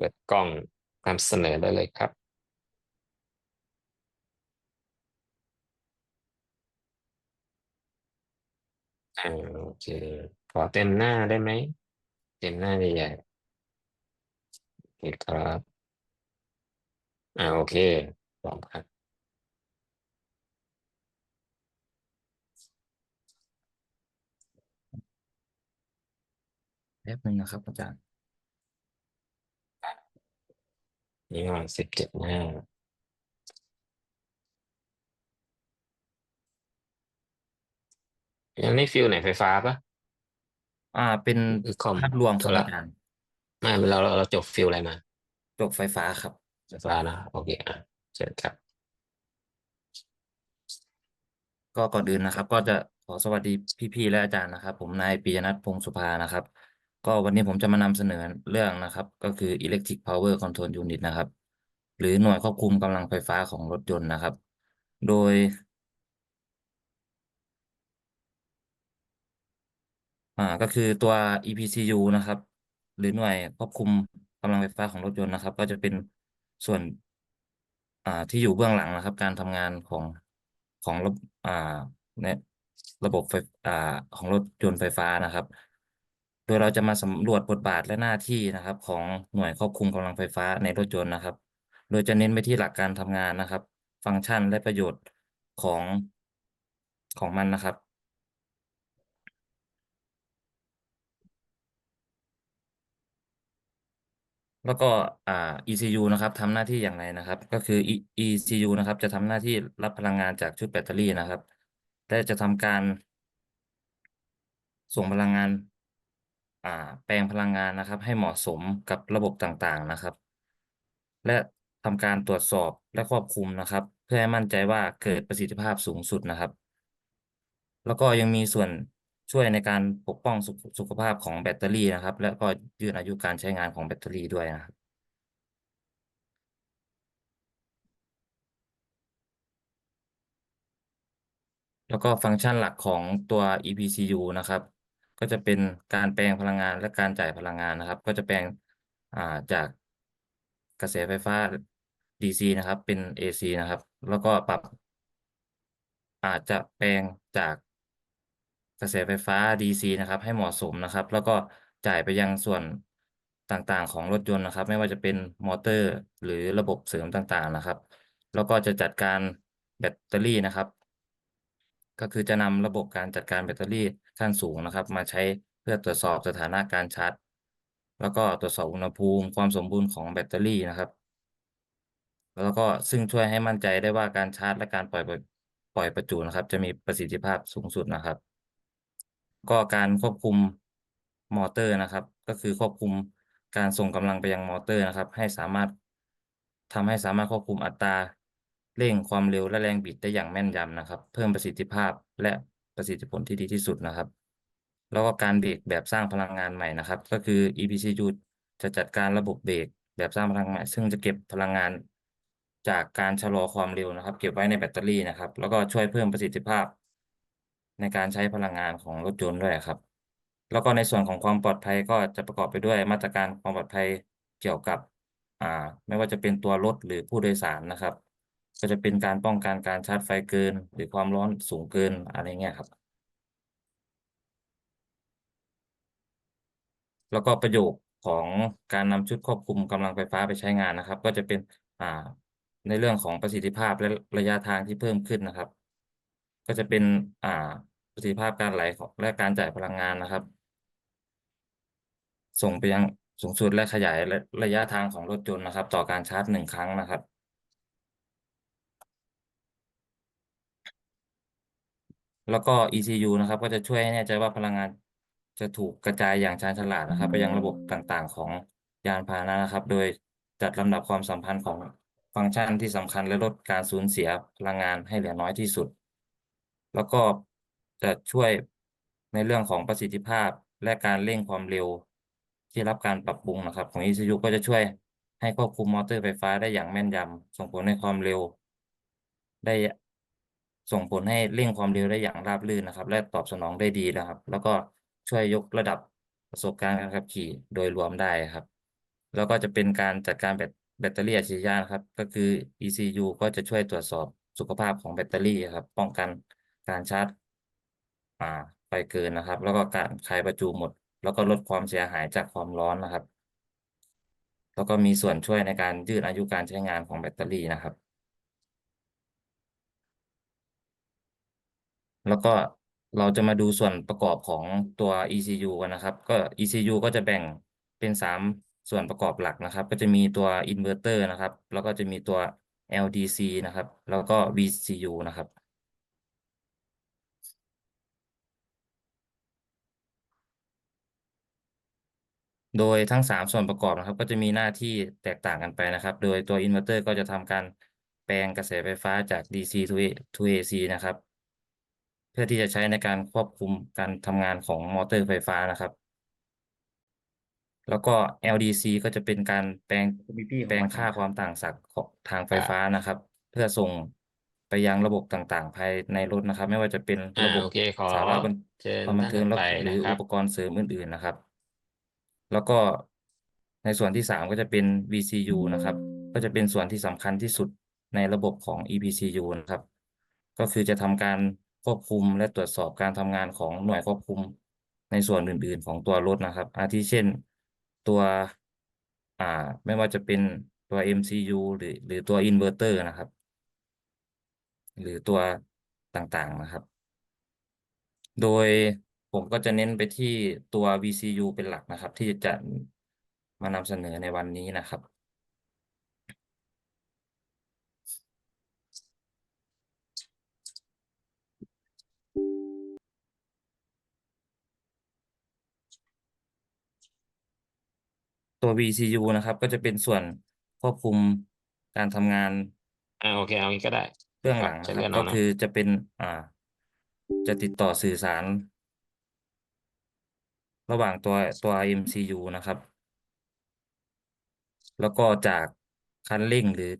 ปิดกล้องนำเสนอได้เลยครับ อ่าโอเค ขอเต็มหน้าได้ไหม เต็มหน้าใหญ่ๆโอเคครับ อ่าโอเคพร้อมครับแป๊บนึงนะครับอาจารย์ นี่ประมาณสิบเจ็ดหน้าอันนี้ฟิลไหนไฟฟ้าปะอ่า เป็นหรือคอมภาพรวมครับโทรอาจารย์ไม่เราเราเราจบฟิลอะไรมา จบไฟฟ้าครับ ไฟฟ้านะโอเคอะเชิญครับ ก็ก่อนอื่นนะครับ ก็จะขอสวัสดีพี่ๆและอาจารย์นะครับ ผมนายปียนัทพงศ์สุภานะครับ ก็วันนี้ผมจะมานำเสนอเรื่องนะครับ ก็คือ Electric Power Control Unit นะครับ หรือหน่วยควบคุมกำลังไฟฟ้าของรถยนต์นะครับ โดย อ่าก็คือตัว EPCU นะครับ หรือหน่วยควบคุมกำลังไฟฟ้าของรถยนต์นะครับ ก็จะเป็นส่วน อ่าที่อยู่เบื้องหลังนะครับ การทำงานของของระบอ่าในระบบไฟอ่าของรถยนต์ไฟฟ้านะครับ ดยเราจะมาสำรวจบทบาทและหน้าที่นะครับ ของหน่วยควบคุมกำลังไฟฟ้าในรถยนต์นะครับ โดยจะเน้นไปที่หลักการทำงานนะครับ ฟังก์ชันและประโยชน์ของของมันนะครับ แล้วก็อ่า ECU นะครับทำหน้าที่อย่างไรนะครับ ก็คือ E- ECU นะครับ จะทำหน้าที่รับพลังงานจากชุดแบตเตอรี่นะครับและจะทำการส่งพลังงาน อ่า แปลงพลังงานนะครับ ให้เหมาะสมกับระบบต่างๆนะครับ และทำการตรวจสอบและควบคุมนะครับ เพื่อให้มั่นใจว่าเกิดประสิทธิภาพสูงสุดนะครับ แล้วก็ยังมีส่วนช่วยในการปกป้องสุขสุขภาพของแบตเตอรี่นะครับ และก็ยืดอายุการใช้งานของแบตเตอรี่ด้วยนะครับ แล้วก็ฟังก์ชันหลักของตัว EPCU นะครับ ก็จะเป็นการแปลงพลังงานและการจ่ายพลังงานนะครับ ก็จะแปลงอ่าจากกระแสไฟฟ้า DC นะครับ เป็น AC นะครับ แล้วก็ปรับ อาจจะแปลงจากกระแสไฟฟ้า DC นะครับ ให้เหมาะสมนะครับ แล้วก็จ่ายไปยังส่วนต่างๆ ของรถยนต์นะครับ ไม่ว่าจะเป็นมอเตอร์ หรือระบบเสริมต่างๆนะครับ แล้วก็จะจัดการแบตเตอรี่นะครับ ก็คือจะนำระบบการจัดการแบตเตอรี่ขั้นสูงนะครับ มาใช้เพื่อตรวจสอบสถานะการชาร์จ แล้วก็ตรวจสอบอุณหภูมิ ความสมบูรณ์ของแบตเตอรี่นะครับ แล้วก็ซึ่งช่วยให้มั่นใจได้ว่าการชาร์จ และการปล่อยปล่อยประจุนะครับ จะมีประสิทธิภาพสูงสุดนะครับ ก็การควบคุมมอเตอร์นะครับ ก็คือควบคุมการส่งกำลังไปยังมอเตอร์นะครับ ให้สามารถทำให้สามารถควบคุมอัตรา เร่งความเร็วและแรงบิดได้อย่างแม่นยำนะครับ เพิ่มประสิทธิภาพและประสิทธิผลที่ดีที่สุดนะครับ แล้วก็การเบรกแบบสร้างพลังงานใหม่นะครับ ก็คือ EPCU จะจัดการระบบเบรกแบบสร้างพลังงาน ซึ่งจะเก็บพลังงานจากการชะลอความเร็วนะครับ เก็บไว้ในแบตเตอรี่นะครับ แล้วก็ช่วยเพิ่มประสิทธิภาพ ในการใช้พลังงานของรถยนต์ด้วยครับ แล้วก็ในส่วนของความปลอดภัยก็จะประกอบไปด้วยมาตรการความปลอดภัยเกี่ยวกับ อ่า ไม่ว่าจะเป็นตัวรถหรือผู้โดยสารนะครับ ก็จะเป็นการป้องกันการชาร์จไฟเกิน หรือความร้อนสูงเกินอะไรเงี้ยครับ แล้วก็ประโยชน์ของการนำชุดควบคุมกำลังไฟฟ้าไปใช้งานนะครับ ก็จะเป็นอ่าในเรื่องของประสิทธิภาพและระยะทางที่เพิ่มขึ้นนะครับ ก็จะเป็นอ่าประสิทธิภาพการไหลของและการจ่ายพลังงานนะครับ ส่งไปยังสูงสุดและขยายระระยะทางของรถยนต์นะครับ ต่อการชาร์จหนึ่งครั้งนะครับ แล้วก็ ECU นะครับ ก็จะช่วยให้แน่ใจว่าพลังงานจะถูกกระจายอย่างชาญฉลาดนะครับ ไปยังระบบต่างๆ ของยานพาหนะนะครับ โดยจัดลำดับความสัมพันธ์ของฟังก์ชันที่สำคัญและลดการสูญเสียพลังงานให้เหลือน้อยที่สุด แล้วก็จะช่วยในเรื่องของประสิทธิภาพและการเร่งความเร็วที่รับการปรับปรุงนะครับ ของ ECU ก็จะช่วยให้ควบคุมมอเตอร์ไฟฟ้าได้อย่างแม่นยำส่งผลให้ความเร็ว ได้ ส่งผลให้เร่งความเร็วได้อย่างราบรื่นนะครับ และตอบสนองได้ดีนะครับ แล้วก็ช่วยยกระดับประสบการณ์การขับขี่โดยรวมได้ครับ แล้วก็จะเป็นการจัดการแบตแบตเตอรี่อัจฉริยะนะครับ ก็คือ ECU ก็จะช่วยตรวจสอบสุขภาพของแบตเตอรี่ครับ ป้องกันการชาร์จอ่าไฟเกินนะครับ แล้วก็การคลายประจุหมด แล้วก็ลดความเสียหายจากความร้อนนะครับ แล้วก็มีส่วนช่วยในการยืดอายุการใช้งานของแบตเตอรี่นะครับ แล้วก็เราจะมาดูส่วนประกอบของตัว ECU กันนะครับ ก็ ECU ก็จะแบ่งเป็นสามส่วนประกอบหลักนะครับ ก็จะมีตัวอินเวอร์เตอร์นะครับ แล้วก็จะมีตัว LDC นะครับ แล้วก็ VCU นะครับ โดยทั้งสามส่วนประกอบนะครับ ก็จะมีหน้าที่แตกต่างกันไปนะครับ โดยตัวอินเวอร์เตอร์ก็จะทำการแปลงกระแสไฟฟ้าจาก DC to A to AC นะครับ เพื่อที่จะใช้ในการควบคุมการทำงานของมอเตอร์ไฟฟ้านะครับ แล้วก็ LDC ก็จะเป็นการแปลงมีพี่แปลงค่าความต่างศักย์ของทางไฟฟ้านะครับ เพื่อส่งไปยังระบบต่างๆ ภายในรถนะครับ ไม่ว่าจะเป็นอ่าระบบโอเคขอสาระบันเชิญความบันเทิงท่านและถัดไปหรือนะครับ อุปกรณ์เสริมอื่นๆนะครับ แล้วก็ในส่วนที่สามก็จะเป็น VCU นะครับ ก็จะเป็นส่วนที่สำคัญที่สุดในระบบของ EPCU นะครับ ก็คือจะทำการ ควบคุมและตรวจสอบการทำงานของหน่วยควบคุมในส่วนอื่น ๆ ของตัวรถนะครับ อาทิเช่นตัวอ่าไม่ว่าจะเป็นตัว MCU หรือ หรือตัวอินเวอร์เตอร์นะครับ หรือตัวต่างๆนะครับ โดยผมก็จะเน้นไปที่ตัว VCU เป็นหลักนะครับ ที่จะมานำเสนอในวันนี้นะครับ ตัว VCU นะครับ ก็จะเป็นส่วนควบคุมการทำงานอ่าโอเคเอางี้ก็ได้ เบื้องหลังจะนะคเลื่รัอบนก็เอาเนาะคือจะเป็น อ่า จะติดต่อสื่อสาร ระหว่างตัวตัว MCU นะครับ แล้วก็จากคันเร่งหรือ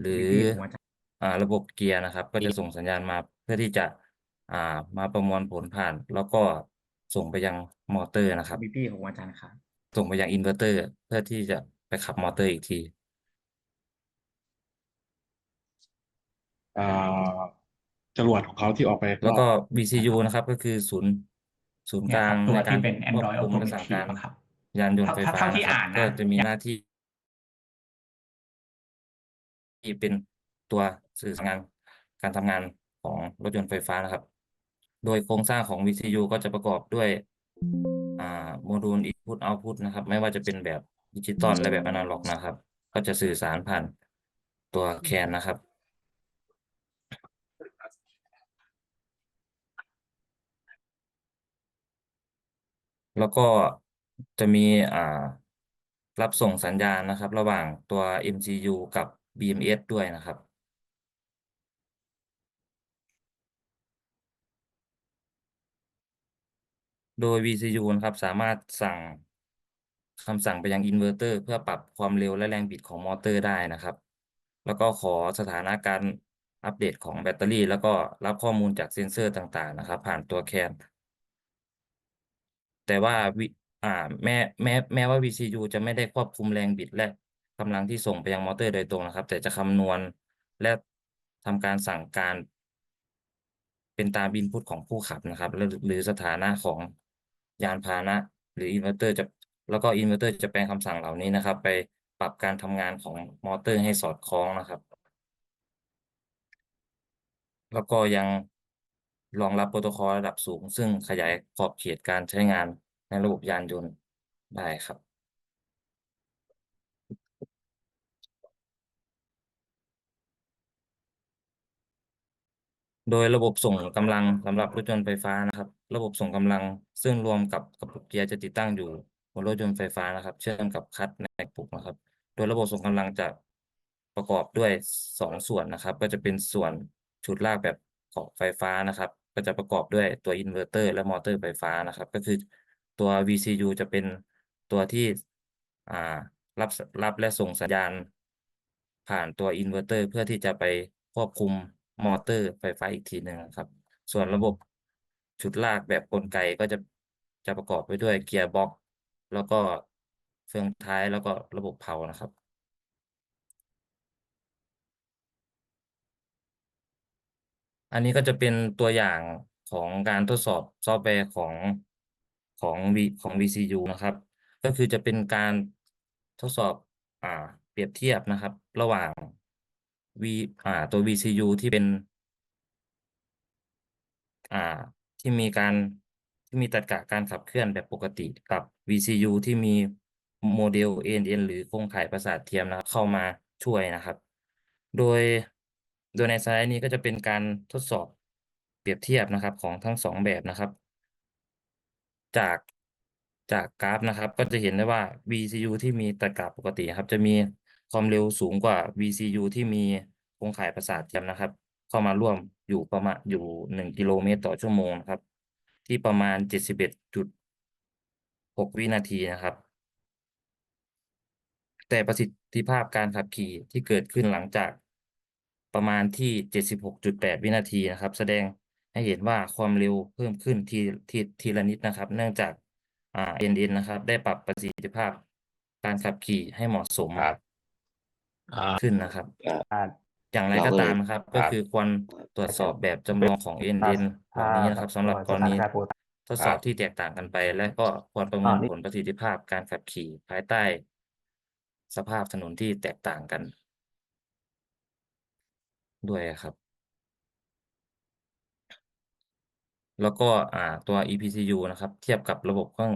หรือมีพี่ผมอาจารย์อ่า ระบบเกียร์นะครับ ก็จะส่งสัญญาณมาเพื่อที่จะ อ่า มาประมวลผลผ่าน แล้วก็ส่งไปยังมอเตอร์นะครับมีพี่ของอาจารย์ครับ ส่งไปยังอินเวอร์เตอร์ เพื่อที่จะไปขับมอเตอร์อีกทีเอ่อจรวดของเขาที่ออกไป แล้วก็รอบ VCU นะครับ ก็คือศูนย์ศูนย์เนี่กยลาครังบตัวในการที่เป็นควบ Android คุมและ Automotive สั่งการอะครับยานยนต์ไฟเท่าฟ้าเท่าที่นะครับอ่านนะก็จะมีหน้าที่ ที่เป็นตัวสื่อสารงานการทำงานของรถยนต์ไฟฟ้านะครับ โดยโครงสร้างของ VCU ก็จะประกอบด้วย อ่าโมดูล Input Output นะครับ ไม่ว่าจะเป็นแบบดิจิตอลและแบบอนาล็อกนะครับ ก็จะสื่อสารผ่านตัวแคนนะครับ แล้วก็จะมีอ่ารับส่งสัญญาณนะครับ ระหว่างตัว MCU กับ BMS ด้วยนะครับ โดย VCU นะครับสามารถสั่งคำสั่งไปยังอินเวอร์เตอร์เพื่อปรับความเร็วและแรงบิดของมอเตอร์ได้นะครับ แล้วก็ขอสถานะการอัปเดตของแบตเตอรี่ แล้วก็รับข้อมูลจากเซ็นเซอร์ต่างๆ นะครับ ผ่านตัวแคนแต่ว่าวิอ่าแม้แม้แม้ว่า VCU จะไม่ได้ควบคุมแรงบิดและกำลังที่ส่งไปยังมอเตอร์โดยตรงนะครับ แต่จะคำนวณและทำการสั่งการ เป็นตามอินพุตของผู้ขับนะครับ หรือหรือสถานะของ ยานพาหนะ หรืออินเวอร์เตอร์จะแล้วก็อินเวอร์เตอร์จะแปลงคำสั่งเหล่านี้นะครับ ไปปรับการทำงานของมอเตอร์ให้สอดคล้องนะครับ แล้วก็ยังรองรับโปรโตคอลระดับสูง ซึ่งขยายขอบเขตการใช้งานในระบบยานยนต์ได้ครับ โดยระบบส่งกำลังสำหรับรถยนต์ไฟฟ้านะครับ ระบบส่งกำลัง ซึ่งรวมกับกระปุกเกียร์จะติดตั้งอยู่บนรถยนต์ไฟฟ้านะครับ เชื่อมกับคลัตช์ในกระปุกนะครับ โดยระบบส่งกำลังจะประกอบด้วยสองส่วนนะครับ ก็จะเป็นส่วนชุดลากแบบของไฟฟ้านะครับ ก็จะประกอบด้วยตัวอินเวอร์เตอร์และมอเตอร์ไฟฟ้านะครับ ก็คือตัว VCU จะเป็นตัวที่อ่ารับรับและส่งสัญญาณ ผ่านตัวอินเวอร์เตอร์เพื่อที่จะไปควบคุม มอเตอร์ไฟฟ้าอีกทีหนึ่งครับ ส่วนระบบชุดลากแบบกลไกก็จะจะประกอบไปด้วยเกียร์บ็อกแล้วก็เฟืองท้ายแล้วก็ระบบเผานะครับ อันนี้ก็จะเป็นตัวอย่างของการทดสอบซอฟต์แวร์ของของ V ของ VCU นะครับ ก็คือจะเป็นการทดสอบอ่าเปรียบเทียบนะครับ ระหว่าง V อ่าตัว VCU ที่เป็น อ่าที่มีการที่มีตรรกะการขับเคลื่อนแบบปกติกับ VCU ที่มีโมเดล ANN หรือโครงข่ายประสาทเทียมนะเข้ามาช่วยนะครับ โดยโดยในสไลด์นี้ก็จะเป็นการทดสอบเปรียบเทียบนะครับของทั้งสองแบบนะครับ จากจากกราฟนะครับ ก็จะเห็นได้ว่า VCU ที่มีตรรกะปกติครับ จะมี ความเร็วสูงกว่า VCU ที่มีโครงข่ายประสาทเทียมนะครับ เข้ามาร่วมอยู่ประมาณอยู่หนึ่งกิโลเมตรต่อชั่วโมงนะครับ ที่ประมาณเจ็ดสิบเอ็ดจุดหกวินาทีนะครับ แต่ประสิทธิภาพการขับขี่ที่เกิดขึ้นหลังจากประมาณที่เจ็ดสิบหกจุดแปดวินาทีนะครับ แสดงให้เห็นว่าความเร็วเพิ่มขึ้นทีทีทีละนิดนะครับ เนื่องจากอ่า NN นะครับ ได้ปรับประสิทธิภาพการขับขี่ให้เหมาะสมครับ ขึ้นนะครับอ่าอย่างไรเราก็ก็เลยตามนะครับ ก็ครับคือควรตรวจสอบแบบจำลองของถ้า NN เหล่านี้นะครับสำหรับกรณีสถานการณ์ปกติทดสอบที่แตกต่างกันไป และก็ควรประเมินอ่านี่ผลประสิทธิภาพการขับขี่ภายใต้ สภาพถนนที่แตกต่างกัน ด้วยครับ แล้วก็อ่าตัว EPCU นะครับ เทียบกับระบบเครื่อง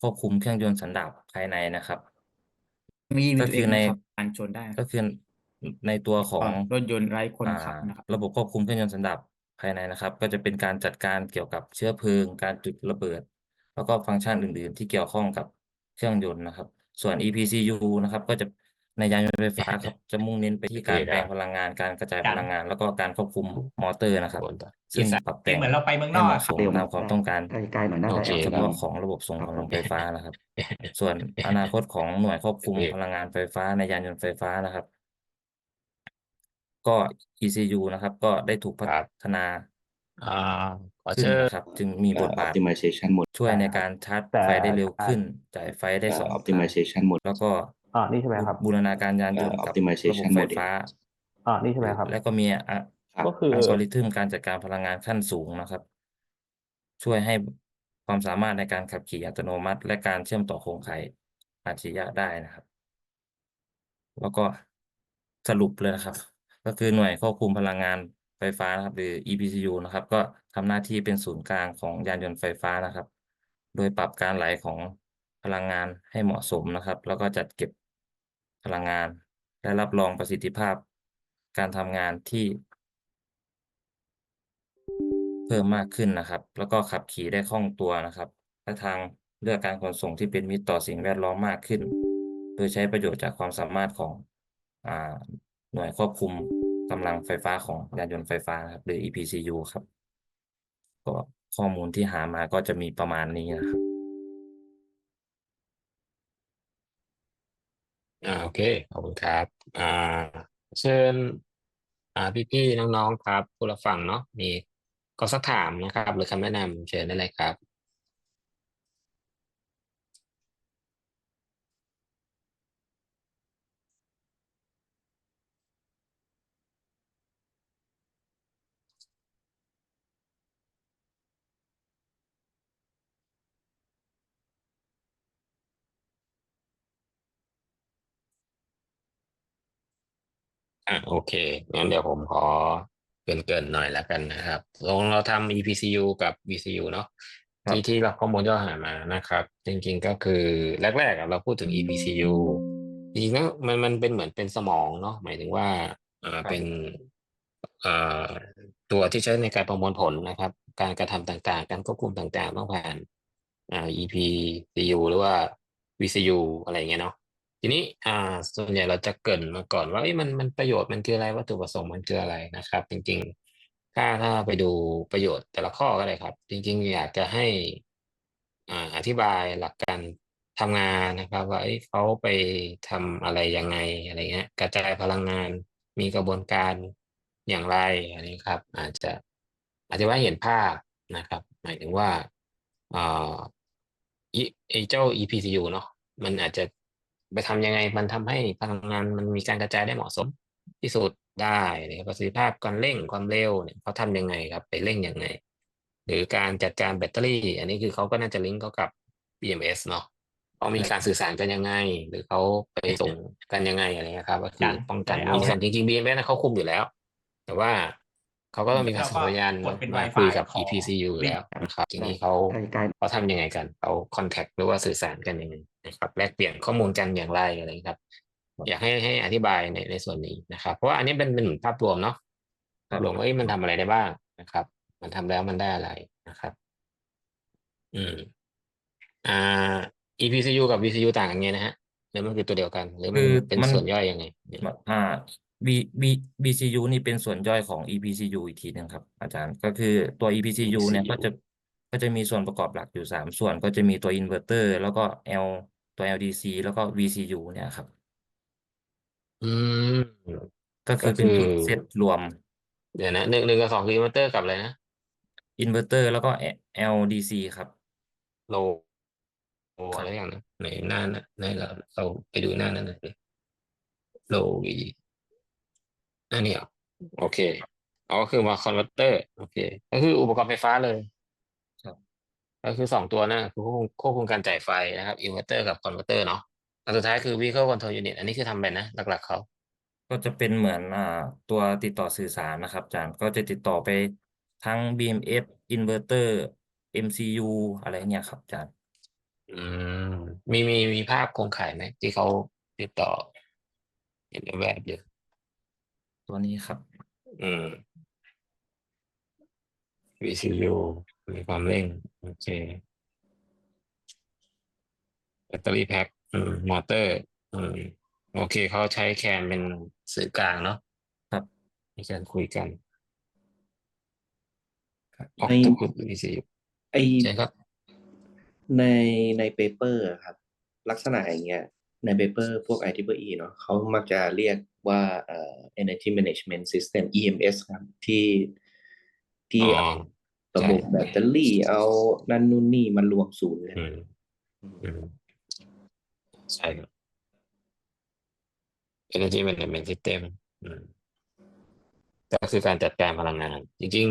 ควบคุมเครื่องยนต์สันดาปภายในนะครับ มีมีก็ตัวคืเอองใน ขับการชนได้นะคก็รับคือในตัวของรถยนต์ไร้คนอ่าขับนะครับระบบควบคุมเครื่องยนต์สันดาปภายในนะครับ ก็จะเป็นการจัดการเกี่ยวกับเชื้อเพลิง การจุดระเบิด แล้วก็ฟังก์ชันอื่น ๆ ที่เกี่ยวข้องกับเครื่องยนต์นะครับ ส่วน EPCU นะครับ ก็จะ ในยานยนต์ไฟฟ้าครับจะมุ่งเน้นไปที่การโอเคแปลงครับพลังงานการกระจายครัพบลังงาน แล้วก็การควบคุมมอเตอร์นะครับ ซึ่งปรับเปรีแต่ยบงเหมือนเราไปเมืองนให้อกเหมาะอะสมตามความต้องการใกล้ๆหน่อยน่าโอจะเคแอบเฉจะมอพาะงของระบบส่งครับกำลังไฟฟ้านะครับ ส่วนอนาคตของหน่วยควบคุมโอเคพลังงานไฟฟ้าในยานยนต์ไฟฟ้านะครับ ก็ ECU นะครับ ก็ได้ถูกพัครับฒนาอ่าขอขึ้นเชิญนะครับจึงมีบทบาท optimization mode ช่วยในการชาร์จแต่ไฟได้เร็วขึ้น จ่ายไฟได้สองทาง optimization mode แล้วก็ อ่านี่ใช่ไหมครับ บูรณาการยานยนต์กับระบบ optimization ไฟ model ฟ้า อ่านี่ใช่ไหมครับ แล้วก็มีอะครับก็คืออัลกอริทึมการจัดการพลังงานขั้นสูงนะครับ ช่วยให้ความสามารถในการขับขี่อัตโนมัติ และการเชื่อมต่อโครงข่ายอัจฉริยะได้นะครับ แล้วก็สรุปเลยนะครับ ก็คือหน่วยควบคุมพลังงานไฟฟ้านะครับหรือ EPCU นะครับ ก็ทำหน้าที่เป็นศูนย์กลางของยานยนต์ไฟฟ้านะครับ โดยปรับการไหลของพลังงานให้เหมาะสมนะครับ แล้วก็จัดเก็บ พลังงาน และรับรองประสิทธิภาพ การทำงานที่ เพิ่มมากขึ้นนะครับ แล้วก็ขับขี่ได้คล่องตัวนะครับ และทางเลือกการขนส่งที่เป็นมิตรต่อสิ่งแวดล้อมมากขึ้น โดยใช้ประโยชน์จากความสามารถของอหน่วยควบคุมกำลังไฟฟ้าของยานยนต์ไฟฟ้าครับหรือ EPCU ครับ ก็ข้อมูลที่หามาก็จะมีประมาณนี้นะครับ อ่าโอเคขอบคุณครับอ่าเชิญอ่าพี่ๆน้องๆครับผู้รับฟังเนาะมีก็สักถามนะครับ หรือคำแนะนำเชิญได้เลยครับ อะโอเค งั้นเดี๋ยวผมขอเกรินๆหน่อยแล้วกันนะครับลงเราทำ EPCU กับ VCU เนาะครับ ที่ที่เราข้อมูลย่อหามานะครับ จริงๆก็คือแรกๆอะเราพูดถึง EPCU จริงๆแล้วมันมันเป็นเหมือนเป็นสมองเนาะหมายถึงว่าเอ่อเป็นเอ่อตัวที่ใช้ในการประมวลผลนะครับ การกระทำต่างๆ การควบคุมต่างๆ ต้องผ่านอ่า EPCU หรือว่า VCU อะไรอย่างเงี้ยเนาะ ทีนี้อ่าส่วนใหญ่เราจะเกรินมาก่อนว่าเอ้มันมันประโยชน์มันคืออะไรวัตถุประสงค์มันคืออะไรนะครับ จริงๆ ถ้าถ้าไปดูประโยชน์แต่ละข้อก็ได้ครับ จริง ๆ อยากจะให้อ่าอธิบายหลักการทำงานนะครับ ว่าเอ้เขาไปทำอะไรยังไงอะไรเงี้ย กระจายพลังงานมีกระบวนการอย่างไรอันนี้ครับ อาจจะอธิบายให้เห็นภาพนะครับ หมายถึงว่าอ่าอีไอเจ้า EPCU เนาะมันอาจจะ ไปทำยังไงมันทำให้พลังงานมันมีการกระจายได้เหมาะสมที่สุดได้นะครับประสิทธิภาพการเร่งความเร็วเนี่ยเขาทำยังไงครับไปเร่งยังไง หรือการจัดการแบตเตอรี่ อันนี้คือเขาก็น่าจะลิงก์เข้ากับ BMS เนาะเขามีการสื่อสารกันยังไง หรือเขาไปส่งกันยังไงอะไรนะครับก็คือป้องกันเอามีส่วนจริงๆ BMS นะเขาคุมอยู่แล้ว แต่ว่า เขาก็ต้องมีการส่งสัญญาณกดเป็นมา Wi-Fi คุยกับของ EPCU อยู่แล้วนะครับทีนี้เขาใกล้ๆเขาทำยังไงกันเขาคอนแทคหรือว่าสื่อสารกันยังไงนะครับแลกเปลี่ยนข้อมูลกันอย่างไรอะไรครับ อยากให้ให้อธิบายในในส่วนนี้นะครับ เพราะว่าอันนี้เป็นเป็นเหมือนภาพรวมเนาะภาพรวมว่าเอ้ยมันทำอะไรได้บ้างนะครับ มันทำแล้วมันได้อะไรนะครับ อืมอ่า EPCU กับ VCU ต่างกันไงนะฮะหรือมันคือตัวเดียวกัน หรือมันคือเป็นมันส่วนย่อยยังไงเนี่ยอ่า B B BCU นี่เป็นส่วนย่อยของ EPCU อีกทีหนึงครับ อาจารย์ก็คือตัว EPCU เนี่ย EPCU ก็จะก็จะมีส่วนประกอบหลักอยู่สามส่วนก็จะมีตัวอินเวอร์เตอร์ แล้วก็ L ตัว LDC แล้วก็ VCU เนี่ยครับ อืม ก็คือก็เป็นคือชุดเซตรวมเดี๋ยวนะหนึ่งหนึ่งกับสองคืออินเวอร์เตอร์กับอะไรนะอินเวอร์เตอร์ แล้วก็ LDC ครับ โลโลอะไรอย่างนะในหน้านะในเราเราไปดูหน้านั้นเลยโลวี อันนี้เหรอโอเคอ๋อคือมาคอนเวอร์เตอร์โอเค ก็คืออุปกรณ์ไฟฟ้าเลยครับก็คือสองตัวนั่นคือควบคุมควบคุมการจ่ายไฟนะครับอินเวอร์เตอร์กับคอนเวอร์เตอร์เนาะอันสุดท้ายคือ vehicle control unit อันนี้คือทำไปนะหลักๆเขาก็จะเป็นเหมือนอ่าตัวติดต่อสื่อสารนะครับอาจารย์ก็จะติดต่อไปทั้ง BMS อินเวอร์เตอร์ MCU อะไรเนี่ยครับอาจารย์อืมมีมีมีภาพโครงข่ายไหมที่เขาติดต่อเห็นแวบๆอยู่ ตัวนี้ครับ อืม VCU มีความเร่ง โอเค แบตเตอรี่แพ็คอืมมอเตอร์ อืม โอเค เขาใช้แคนเป็นสื่อกลางเนาะครับในการคุยกันออกในตุกุด VCU ไอใช่ครับ ในในเปเปอร์ครับ ลักษณะอย่างเงี้ย ในเปเปอร์พวก IEEE เนาะเขามักจะเรียกว่าเอ่อ Energy Management System EMS ครับ ที่ที่อ๋อ เอาระบบใช่ แบตเตอรี่เอานั่นนู่นนี่มารวมศูนย์กันอืมอืมใช่ครับ Energy Management System อืมก็คือการจัดการพลังงาน จริ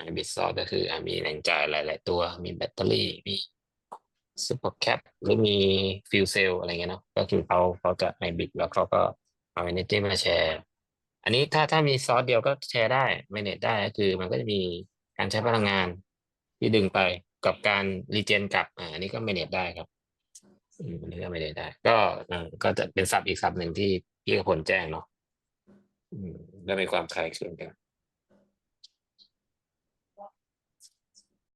งๆมันจะมีอีกอันหนึ่งก็คือ Energy Management System เขาจะใช้อีกระบบหนึ่งถ้าเป็น Hybrid Source Hybrid Source ก็คืออมีแหล่งจ่ายหลาย ๆ ตัว มีแบตเตอรี่ มี Super Cap หรือมี Fuel Cell อะไรเงี้ยเนาะ ก็คือเขาเขาจะ Hybrid แล้วเขาก็เอา Energy มาแชร์ อันนี้ถ้าถ้ามีซอสเดียวก็แชร์ได้ manage ได้ก็คือมันก็จะมีการใช้พลังงานที่ดึงไปกับการรีเจนกลับ อ่าอันนี้ก็ manage ได้ครับอืมอันนี้ก็ไม่ได้ได้ ก็อ่าก็จะเป็นซับอีกซับหนึ่งที่พี่กระพลแจ้งเนาะอืมแล้วมีความคล้ายคลึงกัน